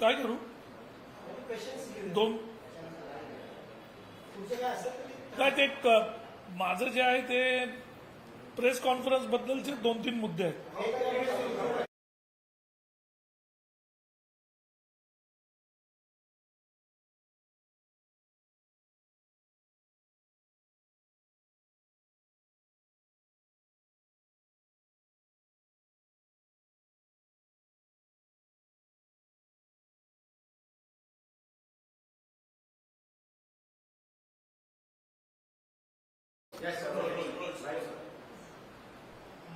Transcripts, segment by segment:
काय करू? दोन. काय ते माझं जे आहे ते प्रेस कॉन्फरन्स बद्दलचे दोन तीन मुद्दे आहेत.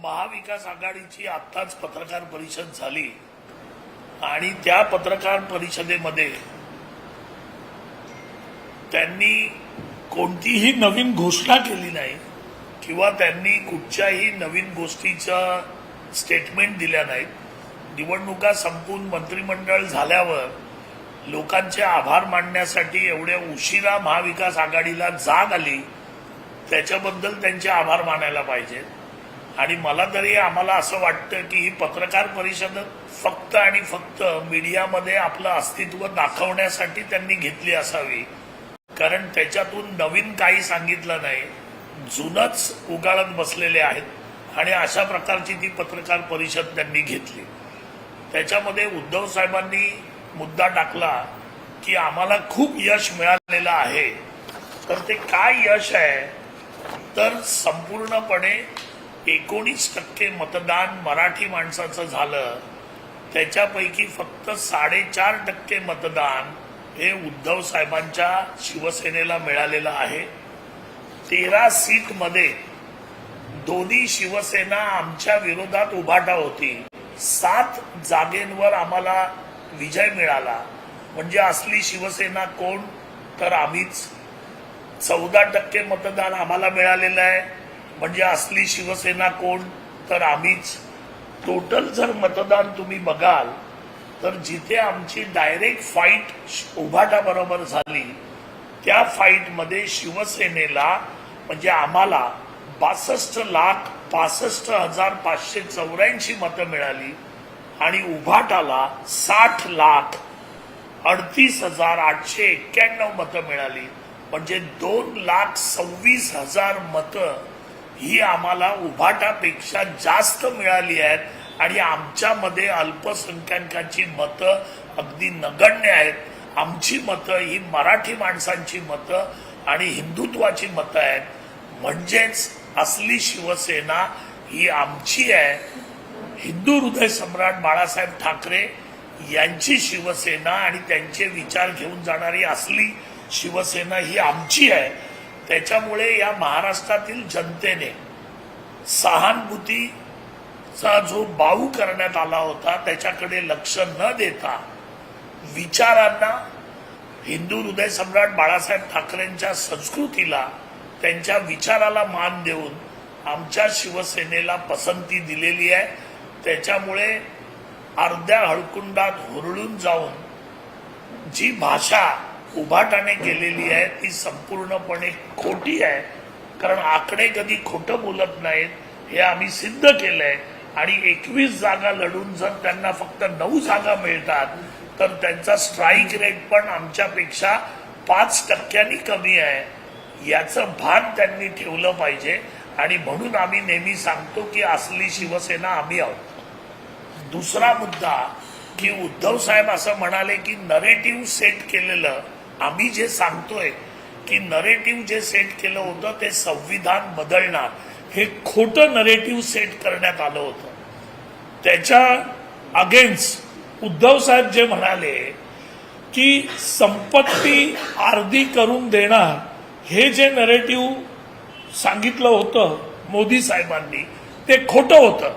महाविकास आघाडीची आत्ताच पत्रकार परिषद झाली आणि त्या पत्रकार परिषदेमध्ये त्यांनी कोणतीही नवीन घोषणा केली नाही किंवा त्यांनी कुठच्याही नवीन गोष्टीचं स्टेटमेंट दिल्या नाहीत. निवडणुका संपून मंत्रिमंडळ झाल्यावर लोकांचे आभार मानण्यासाठी एवढ्या उशिरा महाविकास आघाडीला जाग आली. त्याच्याबद्दल त्यांचे आभार मानायला पाहिजेत आणि मला तरी आम्हाला असं वाटतं की ही पत्रकार परिषद फक्त आणि फक्त मीडियामध्ये आपलं अस्तित्व दाखवण्यासाठी त्यांनी घेतली असावी. कारण त्याच्यातून नवीन काही सांगितलं नाही. जुनच उगाळत बसलेले आहेत. आणि अशा प्रकारची ती पत्रकार परिषद त्यांनी घेतली. त्याच्यामध्ये उद्धव साहेबांनी मुद्दा टाकला की आम्हाला खूप यश मिळालेलं आहे. तर ते काय यश आहे? तर संपूर्णपणे एकोणीस टक्के मतदान मराठी माणसाचं झालं. त्याच्यापैकी फक्त साडेचार टक्के मतदान हे उद्धव साहेबांच्या शिवसेनेला मिळालेलं आहे. तेरा सीटमध्ये दोन्ही शिवसेना आमच्या विरोधात उभाटा होती. सात जागेंवर आम्हाला विजय मिळाला. म्हणजे असली शिवसेना कोण? तर आम्हीच. चौदा टक्के मतदान आम्हाला मिळालेलं आहे. म्हणजे असली शिवसेना कोण तर आम्हीच. टोटल जर मतदान तुम्ही बघाल तर जिथे आमची डायरेक्ट फाईट उभाटाबरोबर झाली त्या फाईटमध्ये शिवसेनेला म्हणजे आम्हाला बासष्ट लाख पासष्ट हजार पाचशे चौऱ्याऐंशी मतं मिळाली आणि उभाटाला साठ लाख अडतीस हजार आठशे एक्क्याण्णव मतं मिळाली. म्हणजे दोन लाख सव्वीस हजार मतं ही आम्हाला उभाटापेक्षा जास्त मिळाली आहेत आणि आमच्यामध्ये अल्पसंख्याकांची मतं अगदी नगण्य आहेत. आमची मतं ही मराठी माणसांची मतं आणि हिंदुत्वाची मतं आहेत. म्हणजेच असली शिवसेना ही आमची आहे. हिंदू हृदय सम्राट बाळासाहेब ठाकरे यांची शिवसेना आणि त्यांचे विचार घेऊन जाणारी असली शिवसेना ही आमची आहे त्याच्यामुळे या महाराष्ट्रातील जनतेने सहानुभूतीचा जो बाऊ करण्यात आला होता त्याच्याकडे लक्ष न देता विचारांना हिंदू हृदय सम्राट बाळासाहेब ठाकरेंच्या संस्कृतीला त्यांच्या विचाराला मान देऊन आमच्या शिवसेनेला पसंती दिलेली आहे. त्याच्यामुळे अर्ध्या हळकुंडात हुरळून जाऊन जी भाषा उभाटाने केलेली आहे ती संपूर्णपणे खोटी आहे कारण आकडे कधी खोटं बोलत नाहीत हे आम्ही सिद्ध केलंय. आणि एकवीस जागा लढून जर त्यांना फक्त नऊ जागा मिळतात तर त्यांचा स्ट्राईक रेट पण आमच्यापेक्षा पाच टक्क्यांनी कमी आहे. याचं भान त्यांनी ठेवलं पाहिजे. आणि म्हणून आम्ही नेहमी सांगतो की असली शिवसेना आम्ही आहोत. दुसरा मुद्दा की उद्धव साहेब असं म्हणाले की नरेटिव्ह सेट केलेलं आम्ही जे सांगतोय की नरेटिव्ह जे सेट केलं होतं ते संविधान बदलणार. हे खोटं नरेटिव्ह सेट करण्यात आलं होतं. त्याच्या अगेन्स्ट उद्धव साहेब जे म्हणाले की संपत्ती अर्धी करून देणार हे जे नरेटिव्ह सांगितलं होतं मोदी साहेबांनी ते खोटं होतं.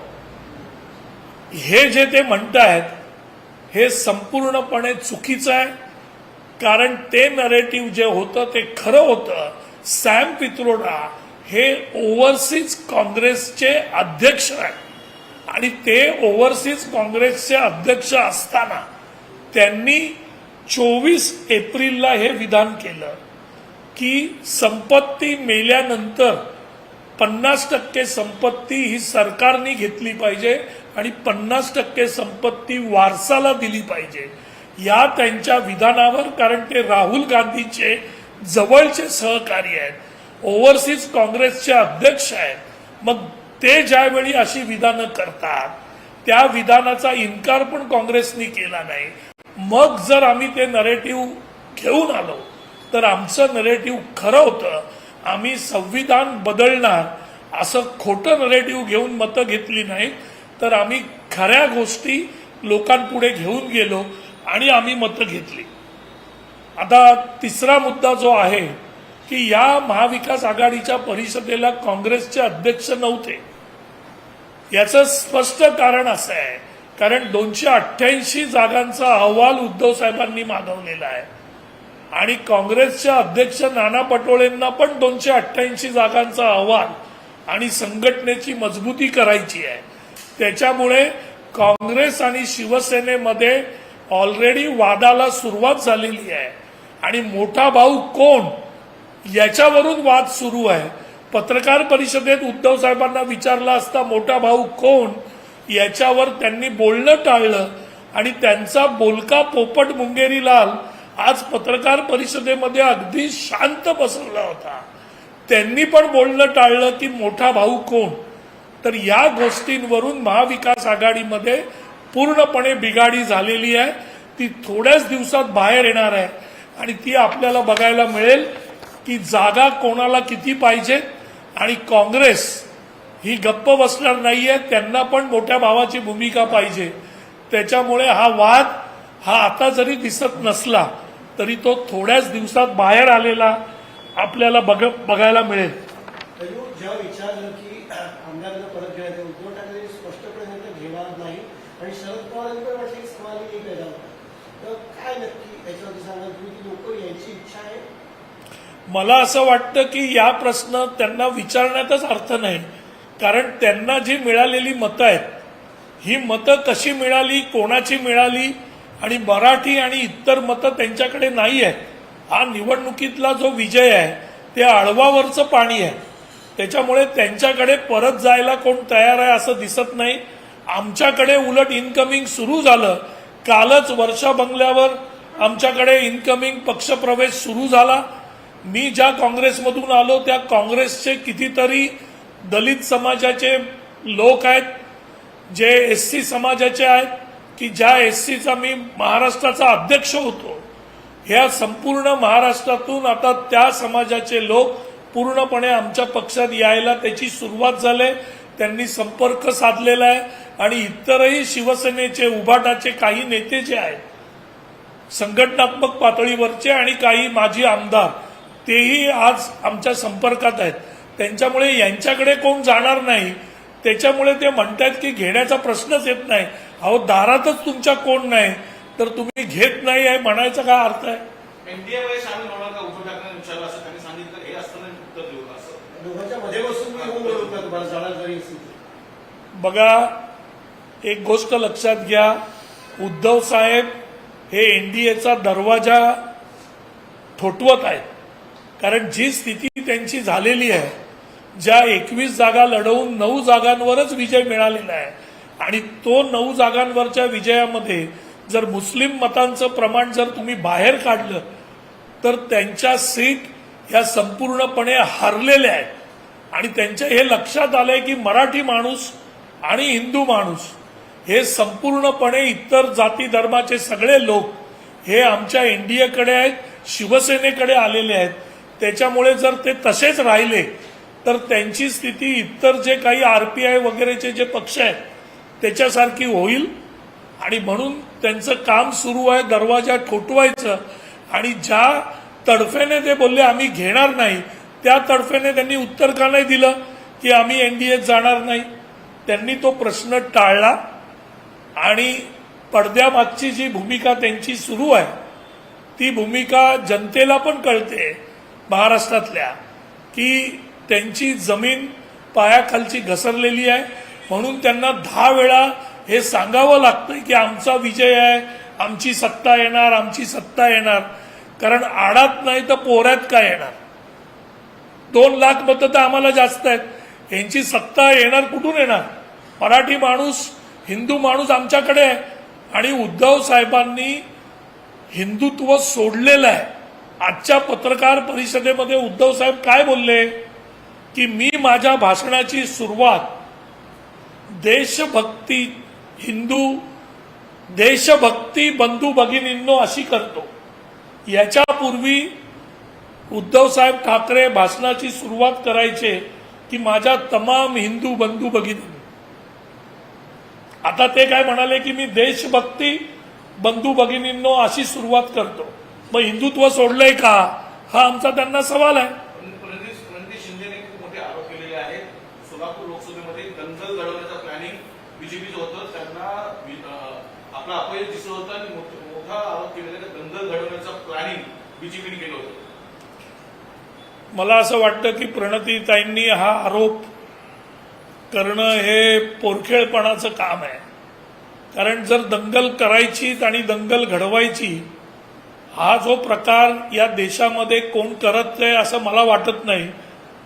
हे जे ते म्हणतायत हे संपूर्णपणे चुकीचं आहे. कारण ते नरेटिव्ह जे होतं ते खरं होतं. सॅम पित्रोडा हे ओव्हरसीज काँग्रेसचे अध्यक्ष आहेत. आणि ते ओव्हरसीज काँग्रेसचे अध्यक्ष असताना त्यांनी चोवीस एप्रिलला हे विधान केलं की संपत्ती मेल्यानंतर पन्नास टक्के संपत्ती ही सरकारने घेतली पाहिजे आणि पन्नास टक्के संपत्ती वारसाला दिली पाहिजे. या त्यांच्या विधानावर कारण ते राहुल गांधीचे जवळचे सहकारी आहेत ओव्हरसीज काँग्रेसचे अध्यक्ष आहेत मग ते ज्यावेळी अशी विधानं करतात त्या विधानाचा इन्कार पण काँग्रेसनी केला नाही. मग जर आम्ही ते नरेटिव्ह घेऊन आलो तर आमचं नरेटिव्ह खरं होतं आम्ही संविधान बदलणार असं खोटं नरेटिव्ह घेऊन मतं घेतली नाही तर आम्ही खऱ्या गोष्टी लोकांपुढे घेऊन गेलो आणि आम्ही मतं घेतली. आता तिसरा मुद्दा जो आहे की या महाविकास आघाडीच्या परिषदेला काँग्रेसचे अध्यक्ष नव्हते. याचं स्पष्ट कारण असं आहे कारण दोनशे अठ्ठ्याऐंशी जागांचा अहवाल उद्धव साहेबांनी मागवलेला आहे. आणि काँग्रेसच्या अध्यक्ष नाना पटोलेंना पण दोनशे अठ्ठ्याऐंशी जागांचा अहवाल आणि संघटनेची मजबूती करायची आहे. त्याच्यामुळे काँग्रेस आणि शिवसेनेमध्ये ऑलरेडी वादाला सुरुवात झालेली आहे. आणि मोठा भाऊ कोण? याच्यावरून वाद सुरू आहे. पत्रकार परिषदेत उद्धव साहेबांना विचारला असता मोठा भाऊ कोण? याच्यावर त्यांनी बोलणं टाळलं. आणि त्यांचा बोलका पोपट मुंगेरी लाल आज पत्रकार परिषदेमध्ये अगदी शांत बसवला होता. त्यांनी पण बोलणं टाळलं की मोठा भाऊ कोण? तर या गोष्टींवरून महाविकास आघाडीमध्ये पूर्णपणे बिघाडी झालेली आहे. ती थोड्याच दिवसात बाहेर येणार आहे. आणि ती आपल्याला बघायला मिळेल की जागा कोणाला किती पाहिजे. आणि काँग्रेस ही गप्प बसणार नाहीये. त्यांना पण मोठ्या भावाची भूमिका पाहिजे. त्याच्यामुळे हा वाद हा आता जरी दिसत नसला तरी तो थोड्याच दिवसात बाहेर आलेला आपल्याला बघ बघायला मिळेल तरी जेव्हा विचारलं की आमदारांना परत घेण्यात येईल, उद्धव ठाकरे स्पष्टपणे सांगितलं घेणार नाही आणि पण समाधी नाही तर काय नक्की याच्यावरती सांगा तुम्ही? की लोक यांची इच्छा आहे? मला असं वाटतं की या प्रश्न त्यांना विचारण्यातच अर्थ नाही. कारण त्यांना जी मिळालेली मतं आहेत ही मतं कशी मिळाली कोणाची मिळाली आणि मराठी आणि इतर मतं त्यांच्याकडे नाही आहेत. हा निवडणुकीतला जो विजय आहे ते आळवावरचं पाणी आहे. त्याच्यामुळे त्यांच्याकडे परत जायला कोण तयार आहे असं दिसत नाही. आमच्याकडे उलट इन्कमिंग सुरू झालं. कालच वर्षा बंगल्यावर आमच्याकडे इन्कमिंग पक्षप्रवेश सुरू झाला. मी ज्या काँग्रेसमधून आलो त्या काँग्रेसचे कितीतरी दलित समाजाचे लोक आहेत जे एस सी समाजाचे आहेत की ज्या एस सीचा मी महाराष्ट्राचा अध्यक्ष होतो. ह्या संपूर्ण महाराष्ट्रातून आता त्या समाजाचे लोक पूर्णपणे आमच्या पक्षात यायला त्याची सुरुवात झाली. त्यांनी संपर्क साधलेला आहे. आणि इतरही शिवसेनेचे उभाटाचे काही नेते जे आहेत संघटनात्मक पातळीवरचे आणि काही माजी आमदार तेही आज आमच्या संपर्कात आहेत. त्यांच्यामुळे यांच्याकडे कोण जाणार नाही त्याच्यामुळे ते म्हणतात की घेण्याचा प्रश्नच येत नाही. अहो दारातच तुमच्या कोण नाही तर तुम्ही घेत नाही आहे म्हणायचा काय अर्थ आहे? हे? बघा एक गोष्ट लक्षात घ्या. उद्धव साहेब हे एनडीएचा दरवाजा ठोठवत आहेत. कारण जी स्थिती त्यांची झालेली आहे ज्या एकवीस जागा लढवून नऊ जागांवरच विजय मिळालेला आहे. आणि तो नऊ जागांवरच्या विजयामध्ये जर मुस्लिम मतांचं प्रमाण जर तुम्ही बाहेर काढलं तर त्यांच्या सीट ह्या संपूर्णपणे हरलेल्या आहेत. आणि त्यांच्या हे लक्षात आलंय की मराठी माणूस आणि हिंदू माणूस हे संपूर्णपणे इतर जाती धर्माचे सगळे लोक हे आमच्या एनडीएकडे आहेत शिवसेनेकडे आलेले आहेत. त्याच्यामुळे जर ते तसेच राहिले तर त्यांची स्थिती इतर जे काही आरपीआय वगैरेचे जे पक्ष आहेत त्याच्यासारखी होईल. आणि म्हणून त्यांचं काम सुरू आहे दरवाजा ठोठवायचं. आणि ज्या तडफेने ते बोलले आम्ही घेणार नाही त्या तडफेने त्यांनी उत्तर का नाही दिलं की आम्ही एनडीएत जाणार नाही. त्यांनी तो प्रश्न टाळला. आणि पडद्यामागची जी भूमिका त्यांची सुरू आहे ती भूमिका जनतेला पण कळते महाराष्ट्रातल्या की त्यांची जमीन पायाखालची घसरलेली आहे. म्हणून त्यांना दहा वेळा हे सांगावं लागतंय की आमचा विजय आहे आमची सत्ता येणार आमची सत्ता येणार. कारण आडात नाही तर पोहऱ्यात काय येणार? दोन लाख मतं तर आम्हाला जास्त आहेत. यांची सत्ता येणार कुठून येणार? मराठी माणूस हिंदू माणूस आमच्याकडे आहे. आणि उद्धव साहेबांनी हिंदुत्व सोडलेलं आहे. आजच्या पत्रकार परिषदेमध्ये उद्धव साहेब काय बोलले? की मी माझ्या भाषणाची सुरुवात देशभक्ती हिंदू देशभक्ती बंधू भगिनींनो अशी करतो. याच्यापूर्वी उद्धव साहेब ठाकरे भाषणाची सुरुवात करायचे की माझ्या तमाम हिंदू बंधू भगिनी आता ते काय म्हणाले की मी देशभक्ती बंधू भगिनींनो अशी सुरुवात करतो. मग हिंदुत्व सोडलंय का? हा आमचा त्यांना सवाल आहे. मला असं वाटतं की प्रणतीताईंनी हा आरोप करणं हे पोरखेळपणाचं काम आहे. कारण जर दंगल करायचीच आणि दंगल घडवायची हा जो प्रकार या देशामध्ये कोण करत आहे असं मला वाटत नाही.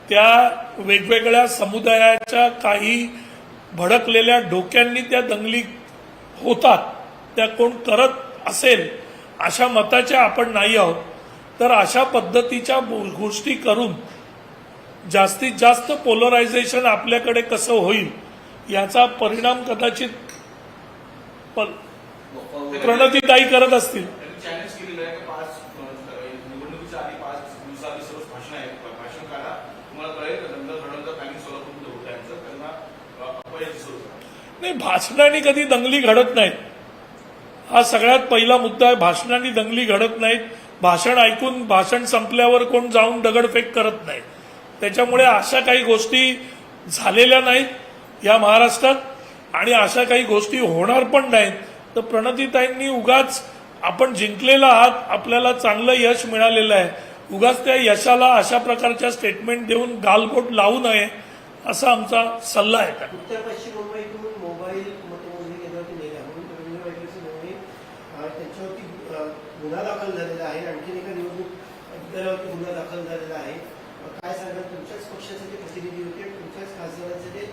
त्या वेगवेगळ्या समुदायाच्या काही भडकलेल्या डोक्यांनी त्या दंगली होतात. त्या कोण करत असेल अशा मताच्या आपण नाही आहोत. तर अशा पद्धतीच्या गोष्टी करून जास्तीत जास्त पोलरायझेशन आपल्याकडे कसं होईल याचा परिणाम कदाचित प्रणतीताई करत असतील. नाही भाषणाने कधी दंगली घडत नाहीत. हा सगळ्यात पहिला मुद्दा आहे भाषणाने दंगली घडत नाहीत. भाषण ऐकून भाषण संपल्यावर कोण जाऊन दगडफेक करत नाही त्याच्यामुळे अशा काही गोष्टी झालेल्या नाहीत या महाराष्ट्रात. आणि अशा काही गोष्टी होणार पण नाहीत. तर प्रणतीताईंनी उगाच आपण जिंकलेला आहात आपल्याला चांगलं यश मिळालेलं आहे. उगाच त्या यशाला अशा प्रकारच्या स्टेटमेंट देऊन गालबोट लावू नये असा आमचा सल्ला आहे. उत्तर पश्चिम मुंबईतून मोबाईल मतमोजणी केंद्रावरती नेल्या म्हणून रवींद्र वायकरची नोंदणी त्यांच्यावरती गुन्हा दाखल झालेला आहे. आणखी एका निवडणूक गुन्हा दाखल झालेला आहे अं, काय सांगाल तुमच्याच पक्षाचे ते प्रतिनिधी होते आणि तुमच्याच खासदारांचे ते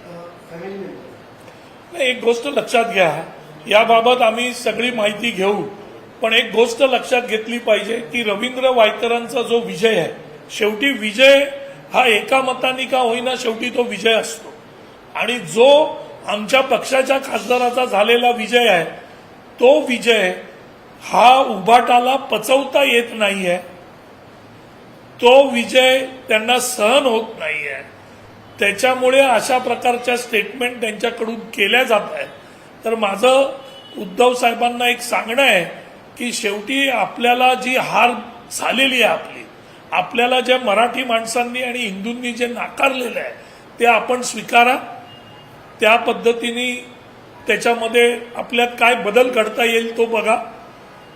फॅमिली मेंबर नाही, एक गोष्ट लक्षात घ्या. याबाबत आम्ही सगळी माहिती घेऊ. पण एक गोष्ट लक्षात घेतली पाहिजे की रवींद्र वायकरांचा जो विजय आहे शेवटी विजय हा एका मताने का होईना शेवटी तो विजय असतो. आणि जो आमच्या पक्षाच्या खासदाराचा झालेला विजय आहे तो विजय हा उभाटाला पचवता येत नाहीये. तो विजय त्यांना सहन होत नाहीये. त्याच्यामुळे अशा प्रकारच्या स्टेटमेंट त्यांच्याकडून केल्या जात आहेत. तर माझं उद्धव साहेबांना एक सांगणं आहे की शेवटी आपल्याला जी हार झालेली आहे आपली आपल्याला ज्या मराठी माणसांनी आणि हिंदूंनी जे नाकारलेलं आहे ते आपण स्वीकारा. त्या पद्धतीने त्याच्यामध्ये आपल्यात काय बदल घडता येईल तो बघा.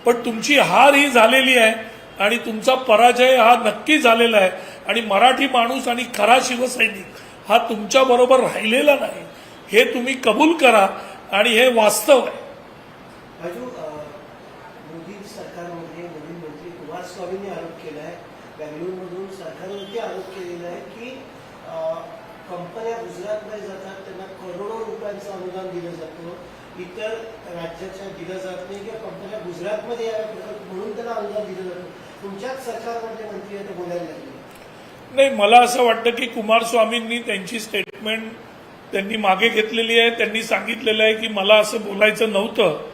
पण तुमची हार ही झालेली आहे आणि तुमचा पराजय हा नक्की झालेला आहे. आणि मराठी माणूस आणि खरा शिवसैनिक हा तुमच्याबरोबर राहिलेला नाही. हे तुम्ही कबूल करा आणि हे वास्तव आहे. राजू मोदी सरकारमध्ये नवीन मंत्री कुमारस्वामींनी आरोप केला आहे बँगळूरमधून सरकारवरती आरोप केलेला आहे की अं, कंपन्या गुजरातमध्ये जातात त्यांना करोडो रुपयांचं अनुदान दिलं जातं. इतर राज्याच्या दिलं जात नाही किंवा कंपन्या गुजरातमध्ये याव्यात म्हणून त्यांना अनुदान दिलं जातं. तुमच्याच सरकारमधले मंत्री आता बोलायला लागले. नाही मला असं वाटतं की कुमारस्वामींनी त्यांची स्टेटमेंट त्यांनी मागे घेतलेली आहे त्यांनी सांगितलेलं आहे की मला असं बोलायचं नव्हतं.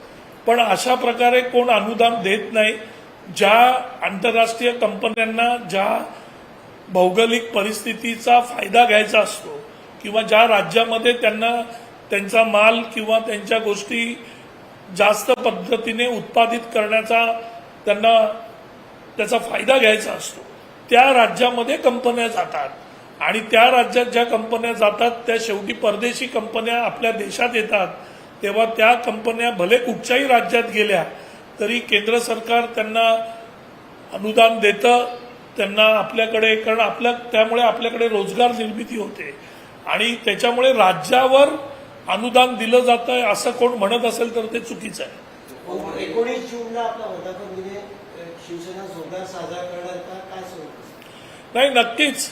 पण अशा प्रकारे कोण अनुदान देत नाही ज्या आंतरराष्ट्रीय कंपन्यांना ज्या भौगोलिक परिस्थितीचा फायदा घ्यायचा असतो किंवा ज्या राज्यामध्ये त्यांना त्यांचा माल किंवा त्यांच्या गोष्टी जास्त पद्धतीने उत्पादित करण्याचा त्यांना त्याचा फायदा घ्यायचा असतो. त्या राज्यामध्ये कंपन्या जातात. आणि त्या राज्यात ज्या कंपन्या जातात त्या शेवटी परदेशी कंपन्या आपल्या देशात येतात. तेव्हा त्या कंपन्या भले कुठच्याही राज्यात गेल्या तरी केंद्र सरकार त्यांना अनुदान देतं. त्यांना आपल्याकडे कारण आपल्या त्यामुळे आपल्याकडे रोजगार निर्मिती होते. आणि त्याच्यामुळे राज्यावर अनुदान दिलं जातं असं कोण म्हणत असेल तर ते चुकीचं आहे. एकोणीस जूनला आपला वर्धापन शिवसेना जोरदार साजरा करणार नाही नक्कीच.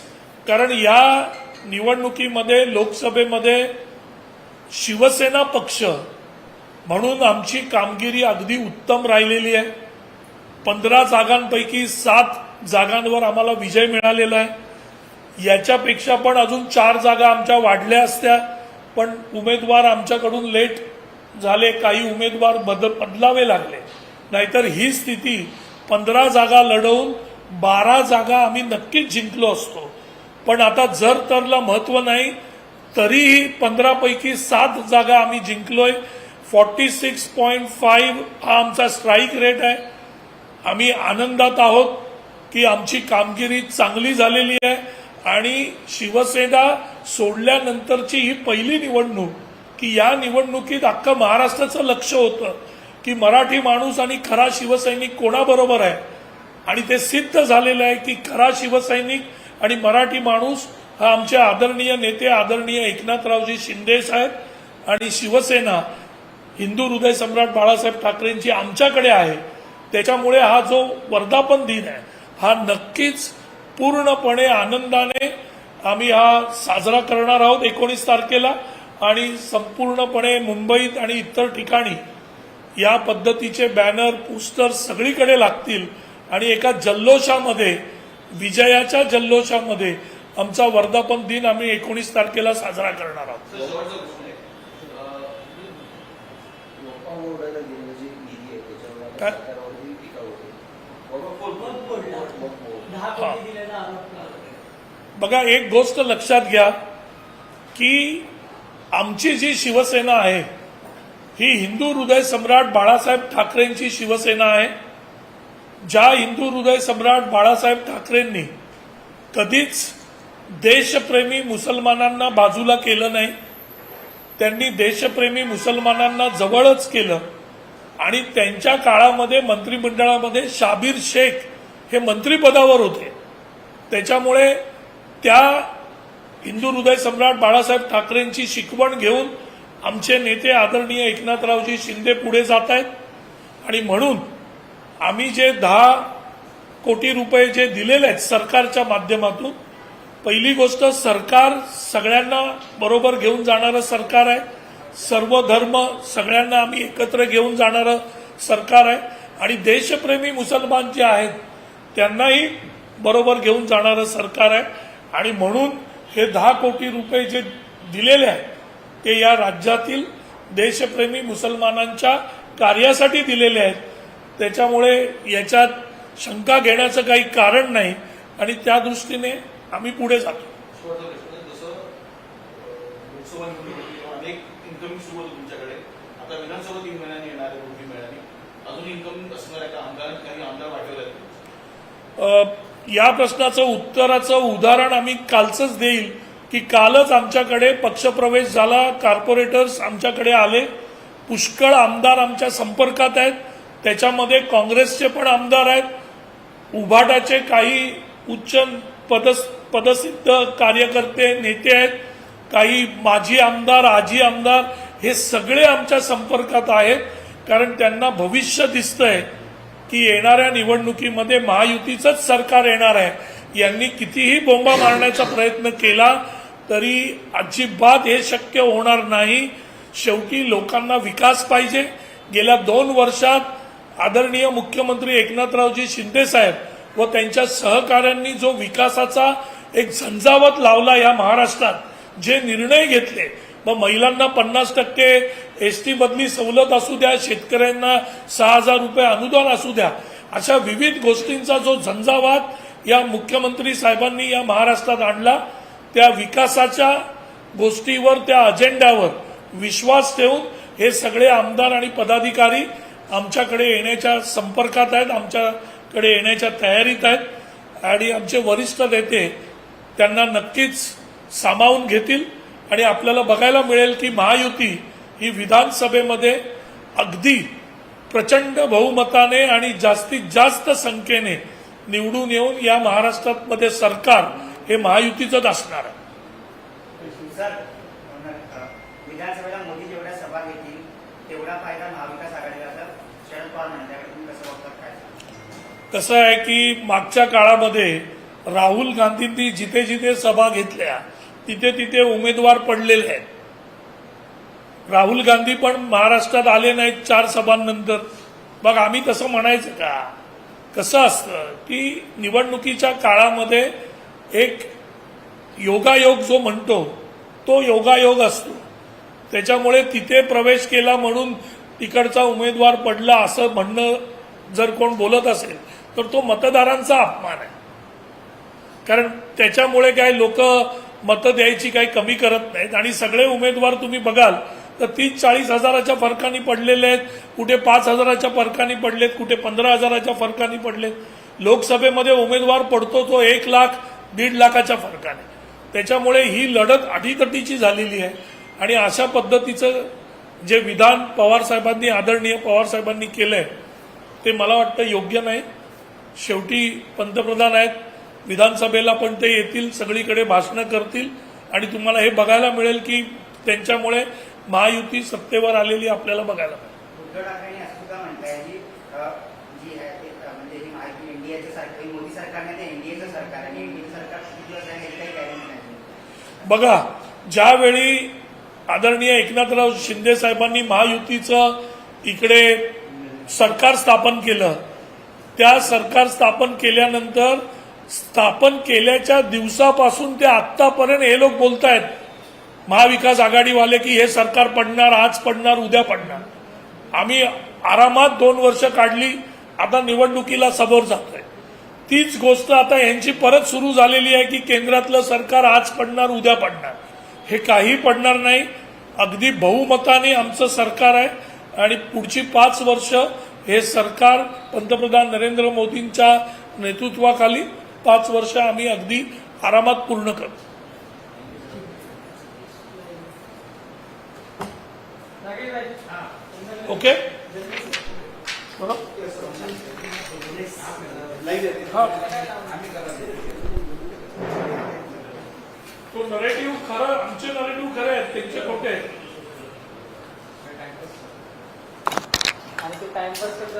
कारण या निवडणुकीमध्ये लोकसभेमध्ये शिवसेना पक्ष म्हणून आमची कामगिरी अगदी उत्तम राहिलेली आहे. पंधरा जागांपैकी सात जागांवर आम्हाला विजय मिळालेला आहे. याच्यापेक्षा पण अजून चार जागा आमच्या वाढल्या असत्या. पण उमेदवार आमच्याकडून लेट झाले काही उमेदवार बदल बदलावे लागले. नाहीतर ही स्थिती पंधरा जागा लढवून बारा जागा आम्ही नक्कीच जिंकलो असतो. पण आता जर तरला महत्त्व नाही तरीही पंधरापैकी सात जागा आम्ही जिंकलोय. फॉर्टी सिक्स पॉईंट फाईव्ह हा आमचा स्ट्राईक रेट आहे. आम्ही आनंदात आहोत की आमची कामगिरी चांगली झालेली आहे आणि शिवसेना सोडल्यानंतरची ही पहिली निवडणूक की या निवडणुकीत अख्खं महाराष्ट्राचं लक्ष होतं की मराठी माणूस आणि खरा शिवसैनिक कोणाबरोबर आहे? आणि ते सिद्ध झालेलं आहे की खरा शिवसैनिक आणि मराठी माणूस हा आमचे आदरणीय नेते आदरणीय एकनाथरावजी शिंदे साहेब आणि शिवसेना हिंदू हृदय सम्राट बाळासाहेब ठाकरेंची आमच्याकडे आहे. त्याच्यामुळे हा जो वर्धापन दिन आहे हा नक्कीच पूर्णपणे आनंदाने आम्ही हा साजरा करणार आहोत एकोणीस तारखेला आणि संपूर्णपणे मुंबईत आणि इतर ठिकाणी या पद्धतीचे बॅनर पोस्टर सगळीकडे लागतील. आणि एका जल्लोषामध्ये विजयाच्या जल्लोषामध्ये आमचा वर्धापन दिन आम्ही एकोणीस तारखेला साजरा करणार आहोत. हा. बघा एक गोष्ट लक्षात घ्या की आमची जी शिवसेना आहे ही हिंदू हृदय सम्राट बाळासाहेब ठाकरेंची शिवसेना आहे. ज्या हिंदू हृदय सम्राट बाळासाहेब ठाकरेंनी कधीच देशप्रेमी मुसलमानांना बाजूला केलं नाही त्यांनी देशप्रेमी मुसलमानांना जवळच केलं आणि त्यांच्या काळामध्ये मंत्रिमंडळामध्ये शाबीर शेख हे मंत्रिपदावर होते. त्याच्यामुळे त्या हिंदू हृदय सम्राट बाळासाहेब ठाकरेंची शिकवण घेऊन आमचे नेते आदरणीय एकनाथरावजी शिंदे पुढे जात आहेत आणि म्हणून आम्ही जे दहा कोटी रुपये जे दिलेले आहेत सरकारच्या माध्यमातून पहिली गोष्ट सरकार सगळ्यांना बरोबर घेऊन जाणारं सरकार आहे. सर्व धर्म सगळ्यांना आम्ही एकत्र घेऊन जाणारं सरकार आहे. आणि देशप्रेमी मुसलमान जे आहेत त्यांनाही बरोबर घेऊन जाणारं सरकार आहे. आणि म्हणून हे दहा कोटी रुपये जे दिलेले आहेत ते या राज्यातील देशप्रेमी मुसलमानांच्या कार्यासाठी दिलेले आहेत. त्याच्यामुळे याच्यात शंका घेण्याचं काही कारण नाही आणि त्या दृष्टीने आम्ही पुढे जातो. अं, या प्रश्नाचं उत्तराचं उदाहरण आम्ही कालचंच देईल की कालच आमच्याकडे पक्षप्रवेश झाला कॉर्पोरेटर्स आमच्याकडे आले पुष्कळ आमदार आमच्या संपर्कात आहेत त्याच्यामध्ये काँग्रेसचे पण आमदार आहेत. उभाटाचे काही उच्च पदस पदसिद्ध कार्यकर्ते नेते आहेत. काही माजी आमदार आजी आमदार हे सगळे आमच्या संपर्कात आहेत. कारण त्यांना भविष्य दिसतंय की येणाऱ्या निवडणुकीमध्ये महायुतीचंच सरकार येणार आहे. यांनी कितीही बोंबा मारण्याचा प्रयत्न केला तरी अजिबात हे शक्य होणार नाही. शेवटी लोकांना विकास पाहिजे. गेल्या दोन वर्षात आदरणीय मुख्यमंत्री एकनाथरावजी शिंदे साहेब व त्यांच्या सहकाऱ्यांनी जो विकासाचा एक झंझावत लावला या महाराष्ट्रात जे निर्णय घेतले मग महिलांना पन्नास टक्के एस मधली सवलत असू द्या शेतकऱ्यांना सहा हजार रुपये अनुदान असू द्या अशा विविध गोष्टींचा जो झंझावात या मुख्यमंत्री साहेबांनी या महाराष्ट्रात आणला त्या विकासाच्या गोष्टीवर त्या अजेंड्यावर विश्वास ठेवून हे सगळे आमदार आणि पदाधिकारी आमच्याकडे येण्याच्या संपर्कात आहेत आमच्याकडे येण्याच्या तयारीत आहेत आणि आमचे वरिष्ठ नेते त्यांना नक्कीच सामावून घेतील आणि आपल्याला बघायला मिळेल की महायुती ही विधानसभेमध्ये अगदी प्रचंड बहुमताने आणि जास्तीत जास्त संख्येने निवडून येऊन या महाराष्ट्रात मध्ये सरकार हे महायुतीचंच असणार आहे सर विधानसभेला मोदी जेवढ्या सभा घेतील तेवढा फायदा महाविकास आघाडीला तर शरद पवार म्हणतात त्याकडे तुम्ही कसं बघतात काय सांगाल? कसं आहे की मागच्या काळामध्ये राहुल गांधींनी जिथे जिथे सभा घेतल्या तिथे तिथे उमेदवार पडलेले आहेत. राहुल गांधी पण महाराष्ट्रात आले नाहीत चार सभांनंतर. मग आम्ही तसं म्हणायचं का? कसं असतं की निवडणुकीच्या काळामध्ये एक योगायोग जो म्हणतो तो योगायोग असतो. त्याच्यामुळे तिथे प्रवेश केला म्हणून तिकडचा उमेदवार पडला असं म्हणणं जर कोण बोलत असेल तर तो मतदारांचा अपमान आहे. कारण त्याच्यामुळे काय लोक मतं द्यायची काही कमी करत नाहीत. आणि सगळे उमेदवार तुम्ही बघाल तर तीस चाळीस हजाराच्या फरकाने पडलेले आहेत कुठे पाच हजाराच्या फरकाने पडलेत कुठे पंधरा हजाराच्या फरकाने पडलेत. लोकसभेमध्ये उमेदवार पडतो तो एक लाख दीड लाखाच्या फरकाने. त्याच्यामुळे ही लढत अटीतटीची झालेली आहे. आणि अशा पद्धतीचं जे विधान पवारसाहेबांनी आदरणीय पवारसाहेबांनी केलंय ते मला वाटतं योग्य नाही. शेवटी पंतप्रधान आहेत विधानसभेला पण ते येतील सगळीकडे भाषणं करतील. आणि तुम्हाला हे बघायला मिळेल की त्यांच्यामुळे महायुती सत्तेवर आलेली आपल्याला बघायला मिळेल. म्हणजे बघा ज्यावेळी आदरणीय एकनाथराव शिंदे साहेबांनी महायुतीचं इकडे सरकार स्थापन केलं त्या सरकार स्थापन केल्यानंतर स्थापन केल्याच्या दिवसापासून ते आत्तापर्यंत हे लोक बोलतायत महाविकास आघाडीवाले की हे सरकार पडणार आज पडणार उद्या पडणार. आम्ही आरामात दोन वर्ष काढली आता निवडणुकीला समोर जातोय. तीच गोष्ट आता यांची परत सुरू झालेली आहे की केंद्रातलं सरकार आज पडणार उद्या पडणार. हे काही पडणार नाही. अगदी बहुमताने आमचं सरकार आहे. आणि पुढची पाच वर्ष हे सरकार पंतप्रधान नरेंद्र मोदींच्या नेतृत्वाखाली पाच वर्ष आम्ही अगदी आरामात पूर्ण करतो. ओके? तो नरेटिव्ह खरं आमचे नरेटिव्ह खरे आहेत त्यांचे खोटे आहेत. आणि ते टाइमपास करत